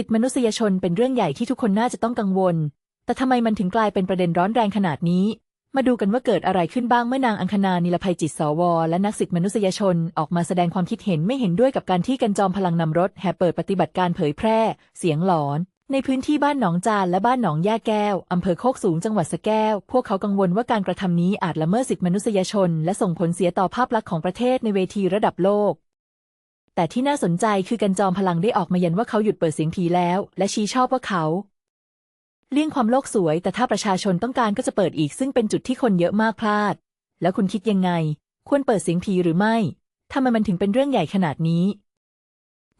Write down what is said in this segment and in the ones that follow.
สิทธิมนุษยชนเป็นเรื่องใหญ่ที่ทุกคนน่าจะต้องกังวล แต่ทำไมมันถึงกลายเป็นประเด็นร้อนแรงขนาดนี้ มาดูกันว่าเกิดอะไรขึ้นบ้างเมื่อนางอังคณานิลภัยจิตสว และนักสิทธิมนุษยชนออกมาแสดงความคิดเห็นไม่เห็นด้วยกับการที่กันจอมพลังนำรถแห่เปิดปฏิบัติการเผยแพร่ เสียงหลอนในพื้นที่บ้านหนองจานและบ้านหนองย่าแก้ว อำเภอโคกสูงจังหวัดสะแก้ว พวกเขากังวลว่าการกระทำนี้อาจละเมิดสิทธิมนุษยชน และส่งผลเสียต่อภาพลักษณ์ของประเทศในเวทีระดับโลก แต่ที่น่าสนใจคือกันจอมพลังได้ออกมายันว่าเขาหยุดเปิดเสียงผีแล้ว และชี้ชอบว่าเขาเลี่ยงความโลกสวย แต่ถ้าประชาชนต้องการก็จะเปิดอีกซึ่งเป็นจุดที่คนเยอะมากพลาด แล้วคุณคิดยังไง ควรเปิดเสียงผีหรือไม่ทำไมมันถึงเป็นเรื่องใหญ่ขนาดนี้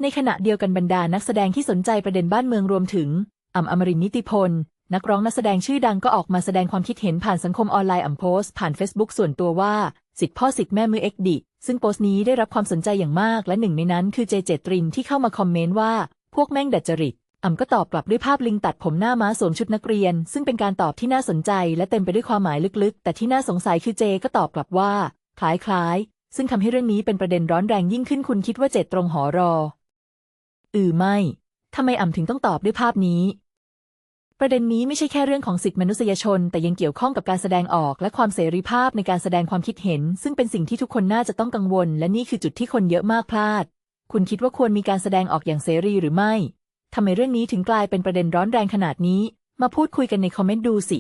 ในขณะเดียวกันบรรดานักแสดงที่สนใจประเด็นบ้านเมืองรวมถึงอ่ำอมรินนิติพล นักร้องนักแสดงชื่อดังก็ออกมาแสดงความคิดเห็นผ่านสังคมออนไลน์อ่ำโพสต์ผ่าน Facebook ส่วนตัวว่า สิทธิพ่อสิทธิแม่มือเอ็กดิซึ่งโพสต์นี้ได้รับความสนใจอย่างมากและหนึ่งในนั้นคือเจเจตรินที่เข้ามาคอมเมนต์ว่า พวกแม่งดัดจริตอ่ำก็ตอบกลับด้วยภาพลิงตัดผมหน้าม้าสวมชุดนักเรียน ซึ่งเป็นการตอบที่น่าสนใจและเต็มไปด้วยความหมายลึกๆ แต่ที่น่าสงสัยคือเจก็ตอบกลับว่า คล้ายๆ ซึ่งทำให้เรื่องนี้เป็นประเด็นร้อนแรงยิ่งขึ้นคุณคิดว่าเจตตรงหอรอ อือไม่ทำไมอ่ำถึงต้องตอบด้วยภาพนี้ ประเด็นนี้ไม่ใช่แค่เรื่องของสิทธิมนุษยชน แต่ยังเกี่ยวข้องกับการแสดงออก และความเสรีภาพในการแสดงความคิดเห็น ซึ่งเป็นสิ่งที่ทุกคนน่าจะต้องกังวล และนี่คือจุดที่คนเยอะมากพลาด คุณคิดว่าควรมีการแสดงออกอย่างเสรีหรือไม่ทำไมเรื่องนี้ถึงกลายเป็นประเด็นร้อนแรงขนาดนี้ มาพูดคุยกันในคอมเมนต์ดูสิ